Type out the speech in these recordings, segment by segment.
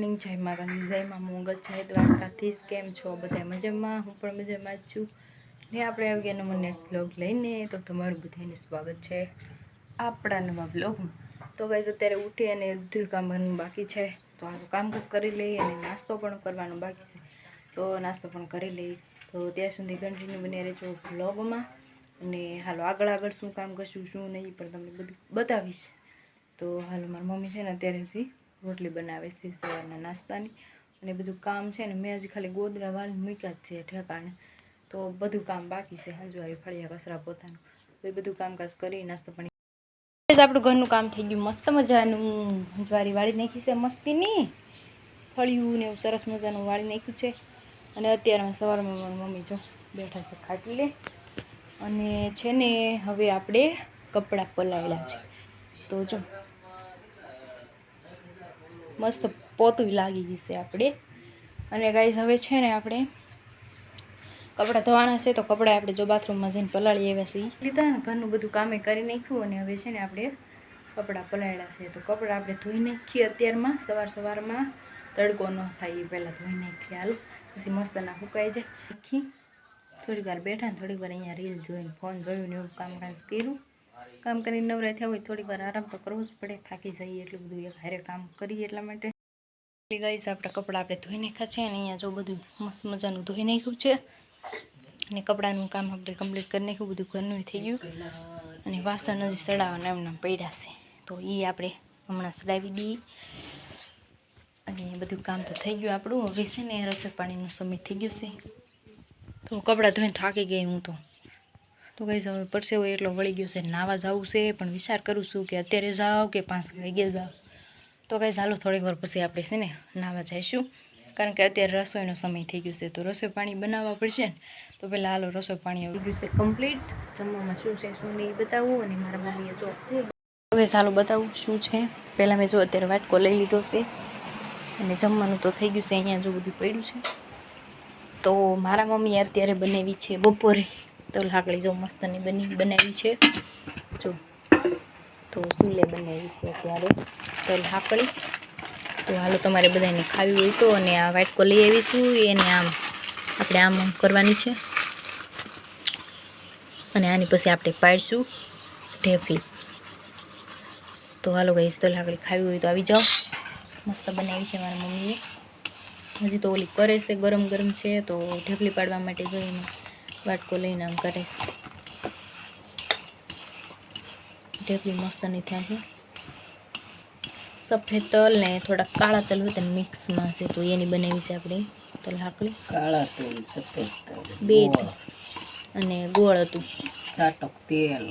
Morning, જય માતાજી, જય મા મોગલ, જય દ્વારકાથી કેમ છો? બધા મજામાં? હું પણ મજામાં જ છું. ને આપણે આવી ગયા નેક્સ્ટ બ્લોગ લઈને. તો તમારું બધાને સ્વાગત છે આપણા નવા બ્લોગમાં તો ગાઈઝ અત્યારે ઉઠી અને બધું કામ કરવાનું બાકી છે. તો આ કામકાજ કરી લઈએ અને નાસ્તો પણ કરવાનો બાકી છે. તો નાસ્તો પણ કરી લઈએ. તો ત્યાં સુધી કન્ટિન્યુ બની રહેજો બ્લોગમાં અને હાલો, આગળ આગળ શું કામ કરશું, શું નહીં પણ તમને બધું, બતાવીશ. તો હાલ, મારી મમ્મી છે ને અત્યારે હજી રોટલી બનાવે છે સવારના નાસ્તાની. અને બધું કામ છે ને, મેં હજી ખાલી ગોદરા વાલ મૂક્યા જ છે ઠેકાણે તો બધું કામ બાકી છે. હજુ આવી ફળિયા કસરા પોતાનું. તો એ બધું કામકાજ કરી નાસ્તો પાણી. આપણું ઘરનું કામ થઈ ગયું. મસ્ત મજાનું જ્વારી વાળી નાખી છે મસ્તીની. ફળિયું ને એવું સરસ મજાનું વાળી નાખ્યું છે. અને અત્યારે સવારમાં મમ્મી જો બેઠા છે ખાટલે અને છે ને, હવે આપણે કપડાં પલાળ્યા છે. તો જો મસ્ત પોતું લાગી ગયું છે આપણે. અને ગાઈઝ હવે છે ને આપણે કપડાં ધોવાના છે તો કપડાં આપણે જો બાથરૂમમાં જઈને પલાળી આવ્યા છીએ. લીધા ને, ઘરનું બધું કામે કરી નાખ્યું અને હવે છે ને આપણે કપડાં પલાળ્યા છે. તો કપડાં આપણે ધોઈ નાખીએ અત્યારમાં, સવાર સવારમાં. તડકો ન થાય એ પહેલાં ધોઈ નાખીએ, હાલ. પછી મસ્ત ના સુકાઈ જાય. નાખી. થોડીક વાર બેઠા ને થોડીક વાર અહીંયા રીલ જોઈને ફોન જોયું ને એવું કામકાજ કર્યું. કામ કરીને નવરા થયા હોય થોડી વાર આરામ તો કરવો જ પડે. થાકી જઈએ એટલું બધું એક હારે કામ કરીએ એટલા માટે. ગાઈસ, આપણા કપડાં આપણે ધોઈ નાખ્યા છે અને અહીંયા જો બધું મસ્ત મજાનું ધોઈ નાખ્યું છે. અને કપડાનું કામ આપણે કમ્પ્લીટ કરી નાખ્યું, બધું ઘરનું થઈ ગયું. અને વાસણ હજી સડાવવાના એમના પડ્યા છે. તો એ આપણે હમણાં સડાવી દઈએ. અને બધું કામ તો થઈ ગયું આપણું. હવે છે ને રસોઈ પાણીનું સમય થઈ ગયું છે. તો કપડાં ધોઈને થાકી ગઈ હું તો. તો કઈ હવે પરસેવો એટલો વળી ગયો છે, નાવા જવું છે, પણ વિચાર કરું છું કે અત્યારે જાઓ કે પાંચ વાગે જાઓ. તો કઈ ચાલો થોડીક વાર પછી આપણે છે ને નાવા જઈશું. કારણ કે અત્યારે રસોઈનો સમય થઈ ગયો છે, તો રસોઈ પાણી બનાવવા પડશે ને. તો પહેલાં હાલો, રસોઈ પાણી આવી ગયું છે કમ્પ્લીટ જમવામાં શું છે, શું નહીં બતાવવું અને મારા મમ્મીએ જો હવે ચાલો બતાવું શું છે. પહેલાં મેં જો અત્યારે વાટકો લઈ લીધો છે અને જમવાનું તો થઈ ગયું છે, અહીંયા જો બધું પડ્યું છે. તો મારા મમ્મીએ અત્યારે બનાવી છે બપોરે. તો લાકડી જો મસ્તની બની, બનાવી છે. જો, તો ચૂલે બનાવી છે અત્યારે. તો લાકડી, તો હાલો તમારે બધાને ખાવી હોય તો અને આ વાટકો લઈ આવીશું. એને આમ આપણે આમ કરવાની છે. અને આની પછી આપણે પાડીશું ઢેફી. તો હાલો ગઈશ તો લાકડી ખાવી હોય તો આવી જાઓ. મસ્ત બનાવી છે મારા મમ્મીએ. હજી તો ઓલી કરે છે ગરમ ગરમ છે, તો ઢેફલી પાડવા માટે જોઈને વાટકો લઈને આમ કરે. ઢેપલી મસ્ત નહીં થાય છે. સફેદ તલ ને થોડા કાળા તલ હોય તો મિક્સમાં છે તો એની બનાવી છે આપણે. તલ હાકલી. કાળા તલ સફેદ તલ. બે અને ગોળ હતું. ચાટક તેલ.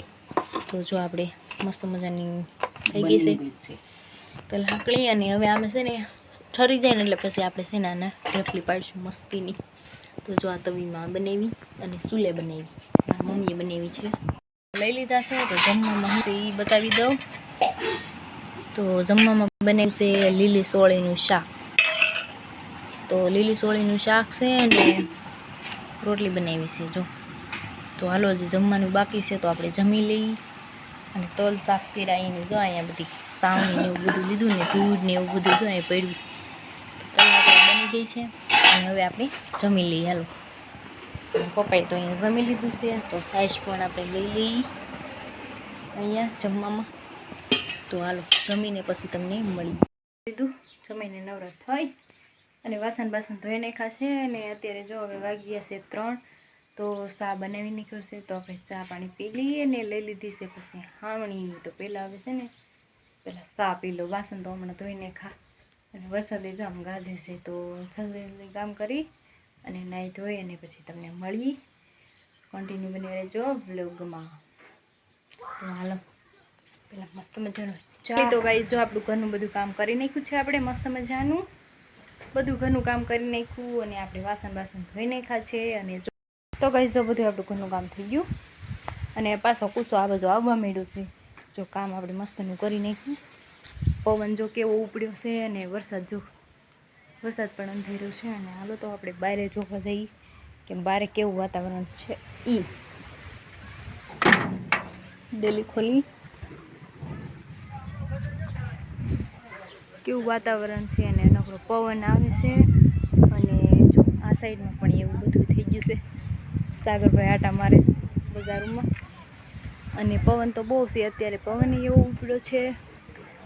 તો જો આપણે મસ્ત મજાની થઈ ગઈ છે. તલ હાકલી અને હવે આમે છે ને ઠરી જાય ને એટલે પછી આપણે છે ને આને ઢેફલી પાડીશું મસ્તીની. તો જો આ તવીમાં બનાવી અને સુલે બનાવી. મારી મમ્મીએ બનાવી છે. લઈ લીધા છે, તો જમવામાં હું એ બતાવી દઉં. તો જમવામાં બનાવ્યું છે લીલી સોળીનું શાક. તો લીલી સોળીનું શાક છે અને રોટલી બનાવી છે જો. તો હાલો જે જમવાનું બાકી છે, તો આપણે જમી લઈએ. અને તલ સાફ કરાવીને જો અહીંયા બધી સાવણી ને એવું બધું લીધું ને દૂધ ને એવું બધું જો અહીંયા પડ્યું તલ બની ગઈ છે. અને હવે આપણે જમી લઈએ, હાલો. પપ્પાએ તો અહીંયા જમી લીધું છે, તો સાઈઝ પણ આપણે લઈ લઈએ. અહીંયા જમવામાં. તો હાલો, જમીને પછી તમને મળી. લીધું, જમીને નવરા થઈ. અને વાસણ બાસણ ધોઈ નાખ્યા છે, અને અત્યારે જો હવે વાગ્યા છે ત્રણ, તો ચા બનાવી નીકળ્યો છે, તો આપણે ચા પાણી પી લઈએ ને લઈ લીધી છે પછી હાવણી તો પહેલાં આવે છે ને, પહેલાં ચા પી લો, વાસણ તો હમણાં ધોઈને નાખા અને વરસાદે જો આમ ગાજે છે તો જલ્દી કામ કરી અને નાહી ધોઈ અને પછી તમને મળી કન્ટિન્યુ બની રહેજો વ્લોગમાં તો હાલો, પેલા મસ્ત મજાનું ચાલો તો ગાઈ જો આપણું ઘરનું બધું કામ કરી નાખ્યું છે આપણે, મસ્ત મજાનું. બધું ઘરનું કામ કરી નાખ્યું અને આપણે વાસણ બાસણ ધોઈ નાખ્યા છે અને તો ગાઈ જો બધું આપણું ઘરનું કામ થઈ ગયું. અને પાછો કૂસો આ બધું આવવા માંડ્યું છે. જો કામ આપણે મસ્તનું કરી નાખ્યું. પવન જો કેવો ઉપડ્યો છે અને વરસાદ જો, વરસાદ પણ અંધેર્યો છે અને હાલો તો આપણે બહારે જોવા જઈએ કે બહારે કેવું વાતાવરણ છે ઈ. ડેલી ખોલી કેવું વાતાવરણ છે અને એનો પવન આવે છે અને જો આ સાઈડમાં પણ એવું બધું થઈ ગયું છે. સાગરભાઈ આટા મારે બજારમાં. અને પવન તો બહુ છે, અત્યારે પવન એવો ઉપડ્યો છે.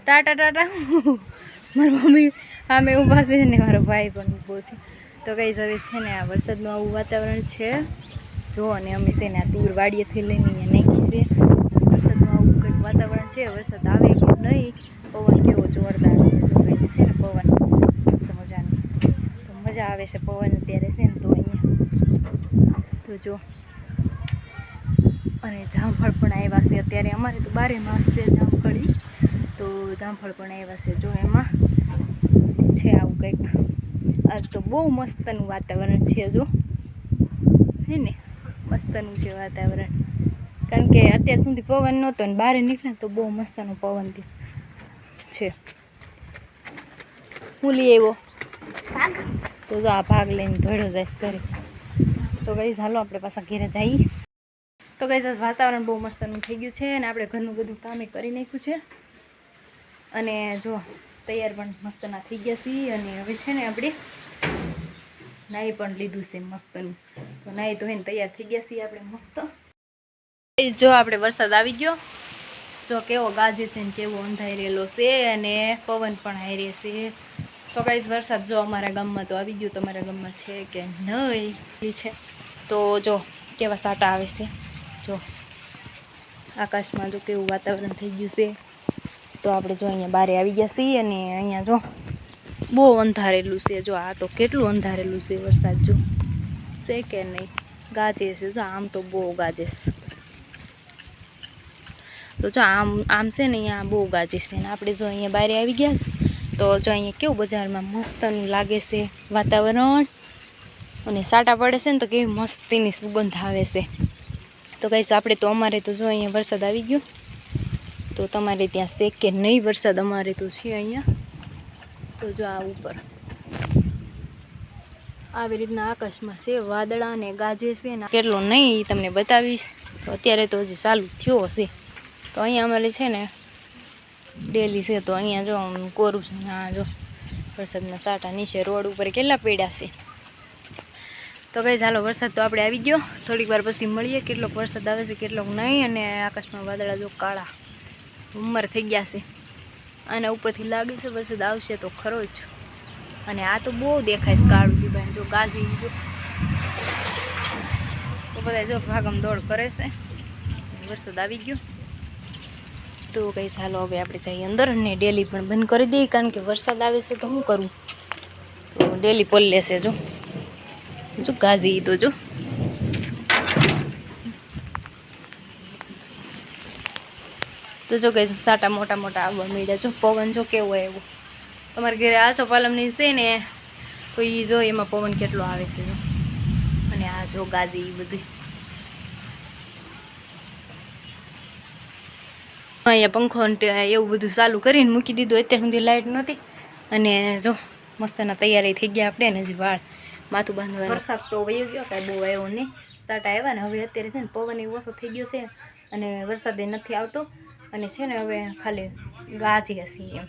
ટાટા ટાટા મારી મમ્મી આમે ઊભા છે ને મારો ભાઈ પણ ઊભો છે. તો કઈ હવે છે ને આ વરસાદનું આવું વાતાવરણ છે. જો અને અમે છે ને આ તુર વાડીએથી લઈને અહીંયા નાખી છે. વરસાદનું આવું કંઈક વાતાવરણ છે, વરસાદ આવે કે નહીં, પવન કેવો જોરદાર છે. તો કંઈક છે ને પવન મસ્ત મજાની. તો મજા આવે છે પવન અત્યારે છે ને તો અહીંયા. તો જો. અને જામફળ પણ આવ્યા છે અત્યારે. અમારે તો બારે માસ છે જામફળી તો જામફળ પણ આવ્યા છે. જો એમાં છે આવું કંઈક. આ તો બહુ મસ્તનું વાતાવરણ છે જો. હે ને? મસ્તનું છે વાતાવરણ. કારણ કે અત્યાર સુધી પવન નહોતો ને બહાર નીકળે તો બહુ મસ્તનો પવન છે. હું લઈ આવ્યો તો જો આ ભાગ લઈને ધોડો જાય કરી તો ગઈ હાલો આપણે પાછા ઘેરે જઈએ. તો ગઈ વાતાવરણ બહુ મસ્તનું થઈ ગયું છે અને આપણે ઘરનું બધું કામે કરી નાખ્યું છે. અને જો તૈયાર પણ મસ્તના થઈ ગયા છીએ અને હવે છે ને આપણે નાહી પણ લીધું છે મસ્તનું. તો નાહી તો એને તૈયાર થઈ ગયા છીએ આપણે મસ્ત. જો આપણે વરસાદ આવી ગયો. જો કેવો ગાજે છે ને કેવો અંધાઈ રહેલો છે અને પવન પણ હારે છે. તો ગાઈઝ વરસાદ જો અમારા ગામમાં તો આવી ગયો. તમારા ગામમાં છે કે નહીં? છે. તો જો કેવા સાટા આવે છે. જો આકાશમાં જો કેવું વાતાવરણ થઈ ગયું છે. તો આપણે જો અહીંયા બારે આવી ગયા છીએ અને અહીંયા જો બહુ અંધારેલું છે જો આ તો કેટલું અંધારેલું છે વરસાદ જો. છે કે નહીં? ગાજે છે જો, આમ તો બહુ ગાજે છે. તો જો આમ આમ છે ને અહીંયા બહુ ગાજે છે ને આપણે જો અહીંયા બારે આવી ગયા છે. તો જો અહીંયા કેવું બજારમાં મસ્તનું લાગે છે વાતાવરણ. અને સાટા પડે છે ને તો કેવી મસ્તીની સુગંધ આવે છે. તો કહીશ આપણે તો અમારે તો જો અહીંયા વરસાદ આવી ગયો. તો તમારે ત્યાં શેક કે નહીં, વરસાદ અમારે તો છે અહીંયા. તો જો આ ઉપર. આવી રીતના આકાશમાં છે, વાદળા અને ગાજે છે ને કેટલો નહીં તમને બતાવીશ. તો અત્યારે તો હજી ચાલુ થયો હશે. તો અહીંયા અમારે છે ને, ડેલી છે તો અહીંયા જો હું કોરું છે ને આ જો, વરસાદના સાટા નીચે રોડ ઉપર કેટલા પેડા છે. તો કઈ ચાલો વરસાદ તો આપણે આવી ગયો. થોડીક વાર પછી મળીએ, કેટલોક વરસાદ આવે છે, કેટલોક નહીં, અને આકાશમાં વાદળા જો કાળા. ઉંમર થઈ ગયા છે. અને ઉપરથી લાગે છે વરસાદ આવશે તો ખરો જ. અને આ તો બહુ દેખાય છે કાળું દીબાન જો ગાઝી જો. બધા જો ભાગમ દોડ કરે છે. વરસાદ આવી ગયો. તો કઈ ચાલો હવે આપણે જઈએ અંદર અને ડેલી પણ બંધ કરી દઈએ. કારણ કે વરસાદ આવે છે તો શું કરું? તો ડેલી પોલ લેશે જો. જો ગાઝી તો જો. તો જો કઈ સાટા મોટા મોટા આવવા મળ્યા જો પવન જો કેવો એવો તમારે ઘરે આસોપાલમની છે ને, તો એ જો એમાં પવન કેટલો આવે છે અને આ જો ગાજી એ બધી. અહીંયા પંખો એવું બધું ચાલુ કરીને મૂકી દીધું, અત્યાર સુધી લાઇટ નહોતી. અને જો મસ્તના તૈયારી થઈ ગયા આપણે ને હજી વાળ માથું બાંધવાનું. વરસાદ તો વયો ગયો, કાંઈ બહુ આવ્યો નહીં. સાટા આવ્યા ને, હવે અત્યારે છે ને પવન એ ઓછો થઈ ગયો છે અને વરસાદ નથી આવતો. અને છે ને હવે ખાલી ગાજી હસી એમ.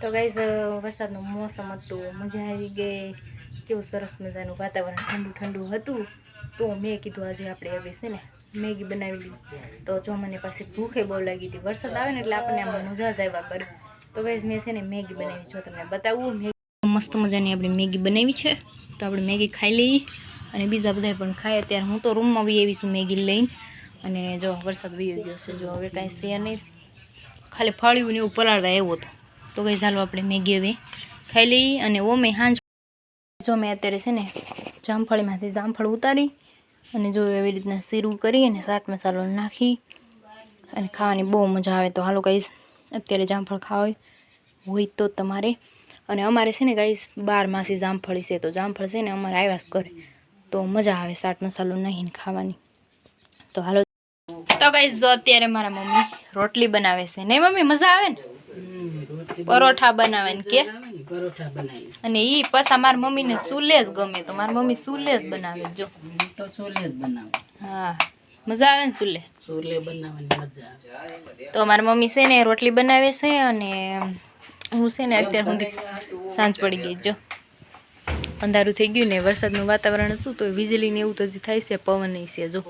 તો ગાઈઝ વરસાદનું મોસમ હતું, મજા આવી ગઈ. કેવું સરસ મજાનું વાતાવરણ ઠંડુ ઠંડુ હતું. તો મેં કીધું આજે આપણે હવે છે ને મેગી બનાવી તો જો મને પાસે ભૂખે બહુ લાગી હતી. વરસાદ આવે ને એટલે આપણને આમ મજા જ આવ્યા કરે. તો ગાઈઝ મેં છે ને મેગી બનાવી. જો તમને બતાવું મસ્ત મજાની આપણે મેગી બનાવી છે. તો આપણે મેગી ખાઈ લઈએ અને બીજા બધા પણ ખાય. અત્યારે હું તો રૂમમાં બી આવીશું મેગી લઈને. અને જો વરસાદ વહી ગયો છે, જો હવે કાંઈ છે નહીં. ખાલી ફળ્યું ને એવું પલાળવા આવ્યો હતો તો કંઈ ચાલો આપણે મેગી હવે ખાઈ લઈએ અને ઓમે હાંજ જો મેં અત્યારે છે ને જામફળીમાંથી જામફળ ઉતારી અને જો એવી રીતના શીરું કરી અને સાટ મસાલો નાખી અને ખાવાની બહુ મજા આવે. તો હાલો કહીશ અત્યારે જામફળ ખાવા હોય તો તમારે. અને અમારે છે ને ગાઈસ બાર માસી જામફળી છે, તો જામફળ છે ને અમારે આવ્યા કરે તો મજા આવે સાટ મસાલો નાખીને ખાવાની. તો હાલો તો કઈ જો અત્યારે મારા મમ્મી રોટલી બનાવે છે. નહીં મમ્મી, મજા આવે ને? પરોઠા બનાવે ને કે? અને ઈ પાછા મારા મમ્મીને સુલે જ ગમે તો. મારી મમ્મી સુલે જ બનાવે, જો. તો ચોલે જ બનાવે હા. મજા આવે ને સુલે? સુલે બનાવવાની તો મારી મમ્મી છે ને રોટલી બનાવે છે અને હું છે ને અત્યારે હું સાંજ પડી ગઈ, જો. અંધારું થઈ ગયું ને વરસાદનું વાતાવરણ હતું તો વીજળી ને એવું તો હજી થાય છે, પવન છે, જો.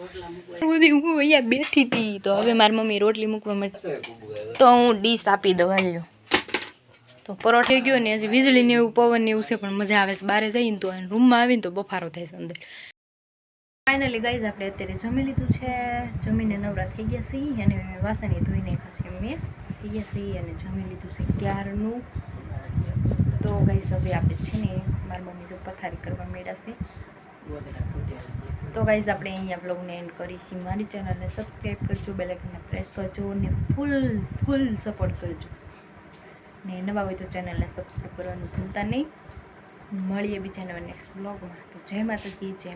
હું અહીંયા બેઠી હતી. તો હવે મારી મમ્મી રોટલી મૂકવા માટે તો હું ડીશ આપી દઉં, હાલ્યો. તો પરોઠે ગયો ને, હજી વીજળી ને એવું, પવન ને એવું છે, પણ મજા આવે છે. બહાર જઈને તો રૂમમાં આવીને તો બફારો થાય છે અંદર. ફાઇનલી ગાઈઝ આપણે અત્યારે જમી લીધું છે. જમીને નવરા થઈ ગયા છીએ, અને વાસણ ધોઈને ધોઈ મેં થઈ ગયા છીએ અને જમી લીધું છે ક્યારનું? તો ગાઈઝ હવે આપણે છે ને મારી મમ્મી જો પથારી કરવા મેળા છે. ગોદડા ફૂટ્યા તો ગાઈઝ આપણે અહીંયા બ્લોગને એન્ડ કરીશું. મારી ચેનલને સબસ્ક્રાઈબ કરજો બેલાઇકનને પ્રેસ કરજો અને ફૂલ ફૂલ સપોર્ટ કરજો. ને નવા હોય તો ચેનલને સબસ્ક્રાઈબ કરવાનું ભૂલતા નહીં. મળીએ બીજા નવા નેક્સ્ટ બ્લોગમાં તો જય માતાજી જય